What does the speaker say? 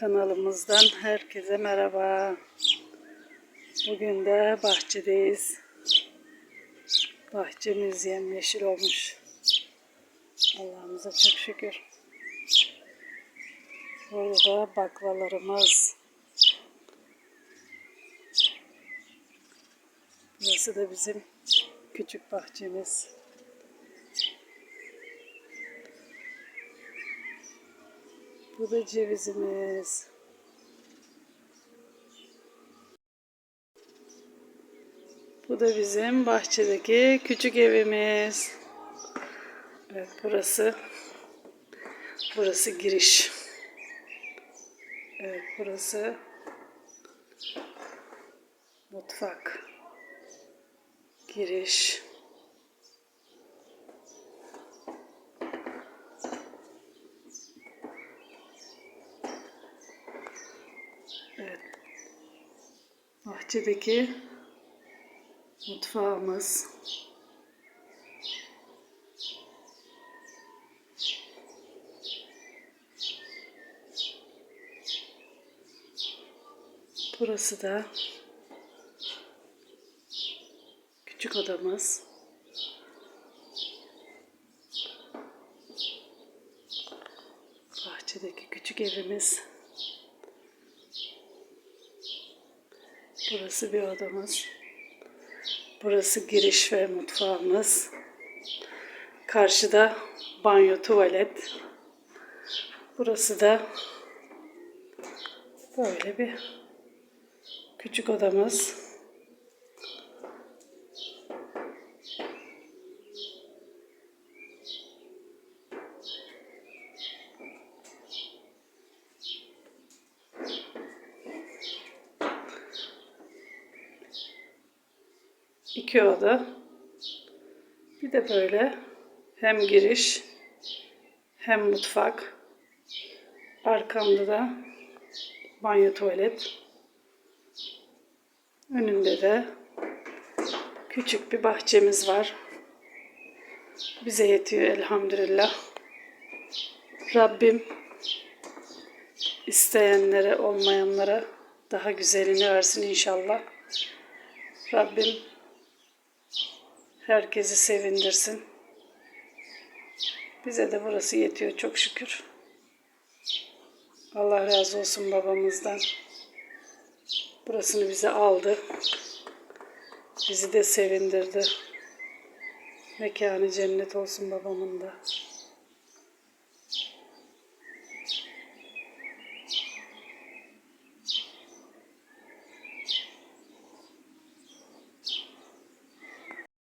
Kanalımızdan herkese merhaba. Bugün de bahçedeyiz. Bahçemiz yemyeşil olmuş. Allah'ımıza çok şükür. Burada da baklalarımız. Burası da bizim küçük bahçemiz. Bu da cevizimiz. Bu da bizim bahçedeki küçük evimiz. Evet burası burası giriş. Evet burası mutfak. Giriş. Bahçedeki mutfağımız. Burası da küçük odamız. Bahçedeki küçük evimiz. Burası bir odamız. Burası giriş ve mutfağımız. Karşıda banyo, tuvalet. Burası da böyle bir küçük odamız. İki oda. Bir de böyle hem giriş hem mutfak. Arkamda da banyo tuvalet. Önünde de küçük bir bahçemiz var. Bize yetiyor elhamdülillah. Rabbim isteyenlere, olmayanlara daha güzelini versin inşallah. Rabbim herkesi sevindirsin. Bize de burası yetiyor çok şükür. Allah razı olsun babamızdan. Burasını bize aldı. Bizi de sevindirdi. Mekanı cennet olsun babamın da.